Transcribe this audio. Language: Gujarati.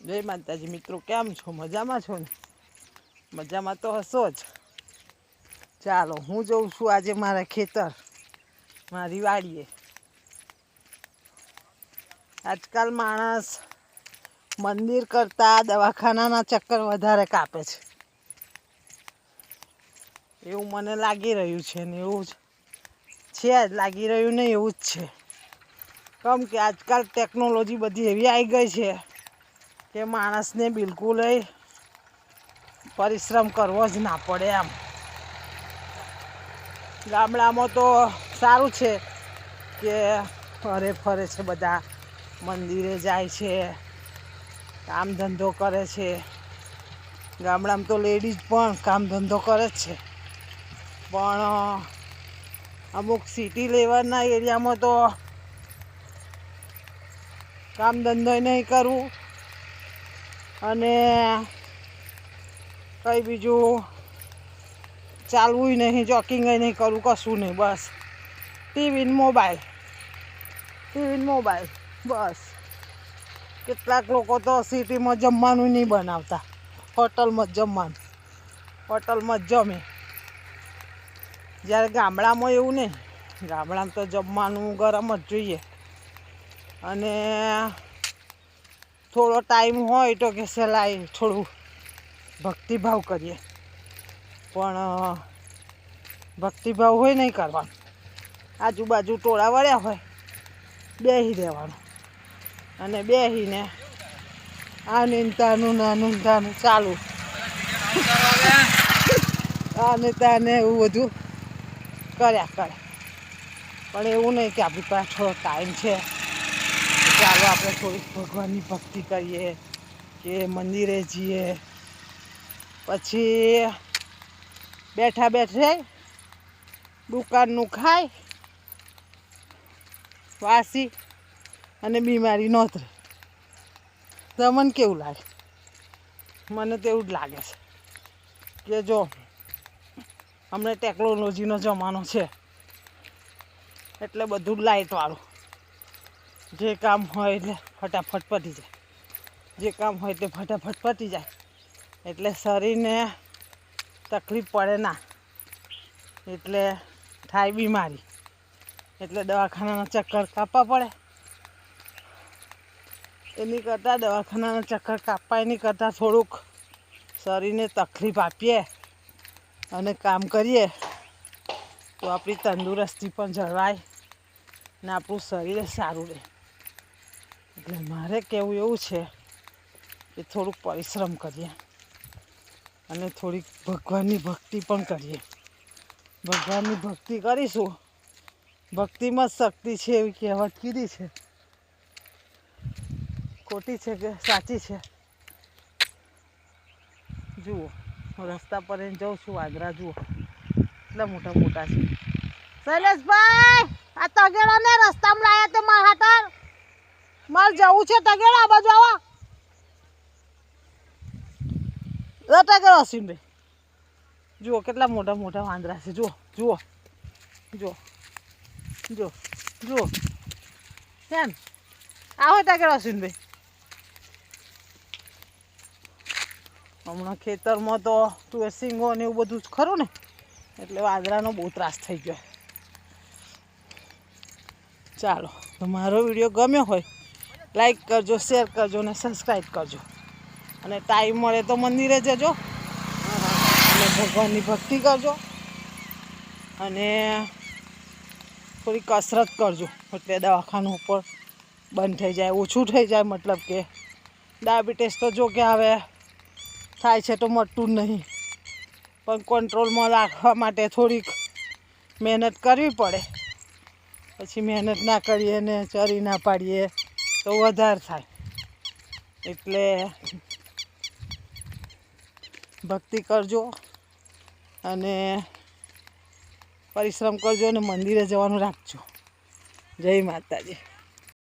જય માતાજી, મિત્રો, કેમ છો? મજામાં છો ને? મજામાં તો હશો જ. ચાલો, હું જઉં છું આજે મારા ખેતર, મારી વાડીએ. આજકાલ માણસ મંદિર કરતાં દવાખાનાના ચક્કર વધારે કાપે છે. એવું મને લાગી રહ્યું છે ને, એવું જ છે જ, લાગી રહ્યું નહીં, એવું જ છે. કેમ કે આજકાલ ટેકનોલોજી બધી એવી આવી ગઈ છે કે માણસને બિલકુલ પરિશ્રમ કરવો જ ના પડે એમ. ગામડામાં તો સારું છે કે ફરે ફરે છે બધા, મંદિરે જાય છે, કામ ધંધો કરે છે. ગામડામાં તો લેડીઝ પણ કામ ધંધો કરે જ છે. પણ, અમુક સિટી લેવલના એરિયામાં તો કામ ધંધો નહીં કરવું અને કંઈ બીજું ચાલવું નહીં જોકિંગ નહીં કરવું કશું નહીં, બસ. TV mobile. ટીવી મોબાઈલ, બસ. કેટલાક લોકો તો સિટીમાં જમવાનું નહીં બનાવતા. હોટલમાં જ જમવાનું. હોટલમાં જ જમે. જ્યારે ગામડામાં એવું નહીં. ગામડામાં તો જમવાનું ગરમ જ જોઈએ. અને થોડો ટાઈમ હોય તો કે સલાઈ થોડું ભક્તિભાવ કરીએ. પણ ભક્તિભાવ હોય નહીં કરવાનો. આજુબાજુ ટોળા વળ્યા હોય બેસી રહેવાનું. અને બેસીને આ નિંતાનું નાનું ને તાનું ચાલુ. આને તાને એવું બધું કર્યા કરે. પણ એવું નહીં કે આપણી પાસે થોડો ટાઈમ છે. ચાલો આપણે થોડીક ભગવાનની ભક્તિ કરીએ, કે મંદિરે જઈએ. પછી બેઠા બેઠે દુકાનનું ખાય, વાસી અને બીમારી નોતરે તમને કેવું લાગે? મને તો એવું જ લાગે છે કે જો હમણાં ટેકનોલોજીનો જમાનો છે. એટલે બધું લાઇટવાળું જે કામ હોય એટલે ફટાફટ પતી જાય. જે કામ હોય તે ફટાફટ પતી જાય. એટલે શરીરને તકલીફ પડે ના. એટલે થાય બીમારી. એટલે દવાખાનાના ચક્કર કાપવા પડે. એની કરતાં દવાખાનાના ચક્કર કાપવા એની કરતાં થોડુંક શરીરને તકલીફ આપીએ અને કામ કરીએ તો આપણી તંદુરસ્તી પણ જળવાય ને આપણું શરીર સારું રહે. એટલે મારે કહેવું એવું છે કે થોડુંક પરિશ્રમ કરીએ અને થોડીક ભગવાનની ભક્તિ પણ કરીએ. ભગવાનની ભક્તિ કરીશું. ભક્તિમાં શક્તિ છે એવી કહેવત કીધી છે. ખોટી છે કે સાચી છે? જુઓ, હું રસ્તા પર એને જઉં છું, આગ્રા જુઓ. એટલા મોટા મોટા છે. શૈલેષભાઈ, આ તગેડો ને રસ્તામાં લાયા તો મારા હાટર મારે જવું છે તગેડા આ બાજુ આવો. તગેડો અસીમભાઈ. જુઓ કેટલા મોટા મોટા વાંદરા છે. જુઓ જુઓ જુઓ જુઓ જુઓ. કેમ? આવો તગેડો અસીમભાઈ. હમણાં ખેતરમાં તો તું સિંગો ને એવું બધું જ ખરું ને, એટલે વાંદરાનો બહુ ત્રાસ થઈ ગયો. ચાલો, તો મારો વીડિયો ગમ્યો હોય લાઈક કરજો શેર કરજો ને સબસ્ક્રાઈબ કરજો. અને ટાઈમ મળે તો મંદિરે જજો. અને ભગવાનની ભક્તિ કરજો. અને થોડી કસરત કરજો. એટલે દવાખાનું ઉપર બંધ થઈ જાય, ઓછું થઈ જાય મતલબ કે. ડાયાબિટીસ તો જો કે હવે થાય છે તો મટતું નહીં. પણ કંટ્રોલમાં રાખવા માટે થોડીક મહેનત કરવી પડે. પછી મહેનત ના કરીએ ને ચરી ના પાડીએ. તો વધારે થાય. એટલે ભક્તિ કરજો અને પરિશ્રમ કરજો અને મંદિરે જવાનું રાખજો. જય માતાજી.